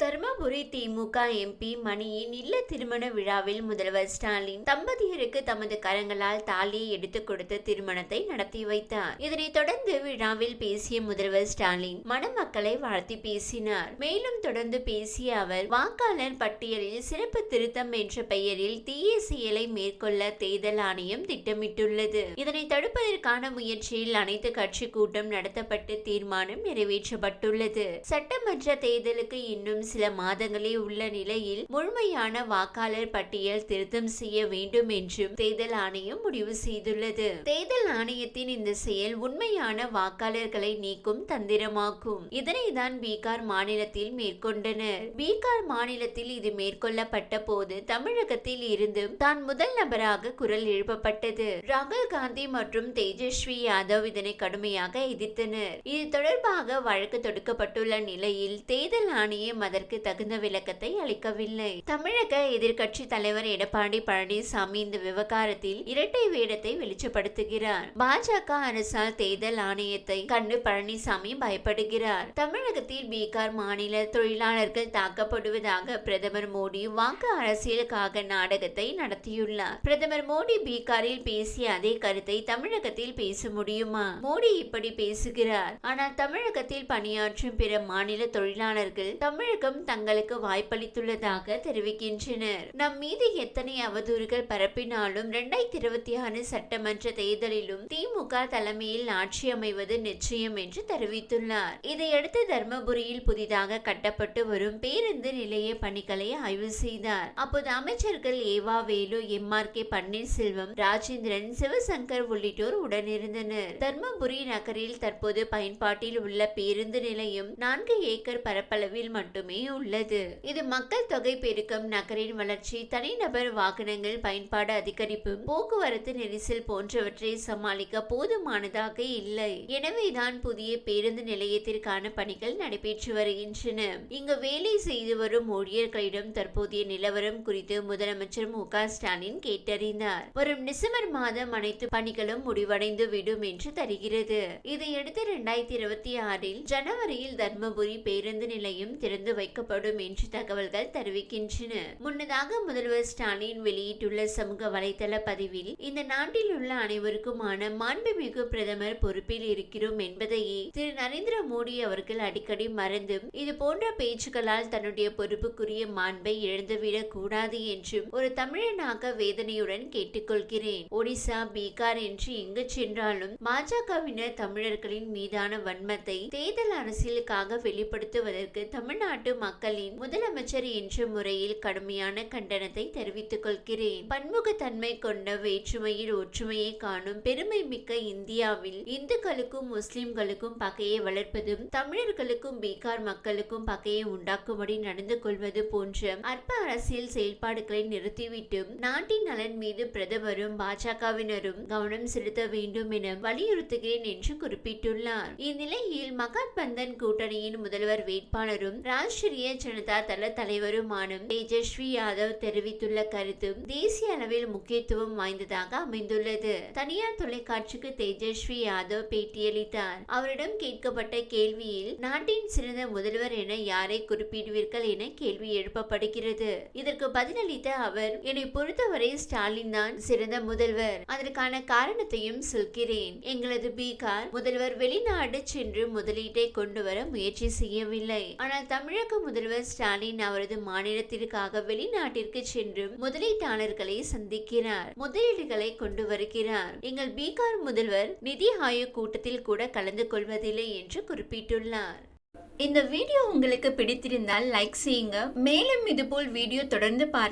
தருமபுரி திமுக MP மணியின் இல்ல திருமண விழாவில் முதல்வர் ஸ்டாலின் தம்பதியருக்கு தமது கரங்களால் தாலியை எடுத்து கொடுத்து திருமணத்தை நடத்தி வைத்தார். இதனைத் தொடர்ந்து விழாவில் பேசிய முதல்வர் ஸ்டாலின் மணமக்களை வாழ்த்தி பேசினார். மேலும் தொடர்ந்து பேசிய அவர் வாக்காளர் பட்டியலில் சிறப்பு திருத்தம் என்ற பெயரில் தீய செயலை மேற்கொள்ள தேர்தல் ஆணையம் திட்டமிட்டுள்ளது. இதனை தடுப்பதற்கான முயற்சியில் அனைத்து கட்சி கூட்டம் நடத்தப்பட்டு தீர்மானம் நிறைவேற்றப்பட்டுள்ளது. சட்டமன்ற தேர்தலுக்கு இன்னும் சில மாதங்களே உள்ள நிலையில் முழுமையான வாக்காளர் பட்டியல் திருத்தம் செய்ய வேண்டும் என்றும் தேர்தல் ஆணையம் முடிவு செய்துள்ளது. தேர்தல் ஆணையத்தின் இந்த செயல் உண்மையான வாக்காளர்களை நீக்கும் தந்திரமாகும். இதனை தான் பீகார் மாநிலத்தில் மேற்கொண்டனர். பீகார் மாநிலத்தில் இது மேற்கொள்ளப்பட்ட போது தமிழகத்தில் இருந்தும் தான் முதல் நபராக குரல் எழுப்பப்பட்டது. ராகுல் காந்தி மற்றும் தேஜஸ்வி யாதவ் இதனை கடுமையாக எதிர்த்தனர். இது தொடர்பாக வழக்கு தொடுக்கப்பட்டுள்ள நிலையில் தேர்தல் ஆணையம் அதற்கு தகுந்த விளக்கத்தை அளிக்கவில்லை. தமிழக எதிர்க்கட்சி தலைவர் எடப்பாடி பழனிசாமி இந்த விவகாரத்தில் இரட்டை வேடத்தை வெளிச்சப்படுத்துகிறார். பாஜக அரசால் தேர்தல் ஆணையத்தை கண்டு பழனிசாமி பயப்படுகிறார். தமிழகத்தில் பீகார் மாநில தொழிலாளர்கள் தாக்கப்படுவதாக பிரதமர் மோடி வாக்கு அரசியலுக்காக நாடகத்தை நடத்தியுள்ளார். பிரதமர் மோடி பீகாரில் பேசிய அதே கருத்தை தமிழகத்தில் பேச முடியுமா? மோடி இப்படி பேசுகிறார். ஆனால் தமிழகத்தில் பணியாற்றும் பிற மாநில தொழிலாளர்கள் தமிழக தமிழகம் தங்களுக்கு வாய்ப்பளித்துள்ளதாக தெரிவிக்கின்றனர். நம் மீது எத்தனை அவதூறுகள் பரப்பினாலும் இரண்டாயிரத்தி இருபத்தி ஆறு சட்டமன்ற தேர்தலிலும் திமுக தலைமையில் ஆட்சி அமைவது நிச்சயம் என்று தெரிவித்துள்ளார். இதையடுத்து தர்மபுரியில் புதிதாக கட்டப்பட்டு வரும் பேருந்து நிலைய பணிகளை ஆய்வு செய்தார். அப்போது அமைச்சர்கள் E V Velu M R K Panneerselvam Rajendran Sivasankar உள்ளிட்டோர் உடனிருந்தனர். தர்மபுரி நகரில் தற்போது பயன்பாட்டில் உள்ள பேருந்து நிலையம் நான்கு ஏக்கர் பரப்பளவில் மட்டுமே உள்ளது. இது மக்கள் தொகை பெருக்கம் நகரின் வளர்ச்சி தனிநபர் வாகனங்கள் பயன்பாடு அதிகரிப்பு போக்குவரத்து நெரிசல் போன்றவற்றை சமாளிக்க போதுமானதாக இல்லை. எனவேதான் புதிய பேருந்து நிலையத்திற்கான பணிகள் நடைபெற்று வருகின்றன. இங்கு வேலை செய்து வரும் ஊழியர்களிடம் தற்போதைய நிலவரம் குறித்து முதலமைச்சர் மு க ஸ்டாலின் கேட்டறிந்தார். வரும் டிசம்பர் மாதம் அனைத்து பணிகளும் முடிவடைந்து விடும் என்று தருகிறது. இதையடுத்து இரண்டாயிரத்தி இருபத்தி ஆறில் ஜனவரியில் தர்மபுரி பேருந்து நிலையம் திறந்து வைக்கப்படும் என்று தகவல்கள் தெரிவிக்கின்றன. முன்னதாக முதல்வர் ஸ்டாலின் வெளியிட்டுள்ள சமூக வலைதள பதிவில் இந்த நாட்டில் உள்ள அனைவருக்குமான மாண்புமிகு பிரதமர் பொறுப்பில் இருக்கிறோம் என்பதையே திரு. நரேந்திர மோடி அவர்கள் அடிக்கடி மறந்தும் இது போன்ற பேச்சுக்களால் தன்னுடைய பொறுப்புக்குரிய மாண்பை இழந்துவிடக் கூடாது என்றும் ஒரு தமிழனாக வேதனையுடன் கேட்டுக்கொள்கிறேன். ஒடிசா பீகார் என்று எங்கு சென்றாலும் பாஜகவினர் தமிழர்களின் மீதான வன்மத்தை தேர்தல் அரசியலுக்காக வெளிப்படுத்துவதற்கு தமிழ்நாட்டு மக்களின் முதலமைச்சர் என்ற முறையில் கடுமையான கண்டனத்தை தெரிவித்துக் கொள்கிறேன். பன்முகத்தன்மை கொண்ட வேற்றுமையில் ஒற்றுமையை காணும் பெருமை மிக்க இந்தியாவில் இந்துக்களுக்கும் முஸ்லிம்களுக்கும் பகையை வளர்ப்பதும் தமிழர்களுக்கும் பீகார் மக்களுக்கும் பகையை உண்டாக்கும்படி நடந்து கொள்வது போன்ற அற்ப அரசியல் செயல்பாடுகளை நிறுத்திவிட்டும் நாட்டின் நலன் மீது பிரதமரும் பாஜகவினரும் கவனம் செலுத்த வேண்டும் என வலியுறுத்துகிறேன் என்று குறிப்பிட்டுள்ளார். இந்நிலையில் மகாத்பந்தன் கூட்டணியின் முதல்வர் வேட்பாளரும் ராஷ்டிரிய ஜனதா தள தலைவருமான தேஜஸ்வி யாதவ் தெரிவித்துள்ள கருத்தும் தேசிய அளவில் முக்கியத்துவம் வாய்ந்ததாக அமைந்துள்ளது. தனியார் தொலைக்காட்சிக்கு தேஜஸ்வி யாதவ் பேட்டியளித்தார். அவரிடம் கேட்கப்பட்ட கேள்வியில் நாட்டின் சிறந்த முதல்வர் என யாரை குறிப்பிடுவீர்கள் என கேள்வி எழுப்பப்படுகிறது. இதற்கு பதிலளித்த அவர் என்னை பொறுத்தவரை ஸ்டாலின் தான் சிறந்த முதல்வர். அதற்கான காரணத்தையும் சொல்கிறேன். எங்களது பீகார் முதல்வர் வெளிநாடு சென்று முதலீட்டை கொண்டு வர முயற்சி செய்யவில்லை. ஆனால் தமிழக முதல்வர் ஸ்டாலின் அவரது மாநிலத்திற்காக வெளிநாட்டிற்கு சென்று முதலீட்டாளர்களை சந்திக்கிறார். முதலீடுகளை கொண்டு வருகிறார். எங்கள் பீகார் முதல்வர் நிதி ஆயோக் கூட்டத்தில் கூட கலந்து கொள்வதில்லை என்று குறிப்பிட்டுள்ளார். இந்த வீடியோ உங்களுக்கு பிடித்திருந்தால் லைக் செய்யுங்க. மேலும் இதுபோல் வீடியோ தொடர்ந்து பார்க்க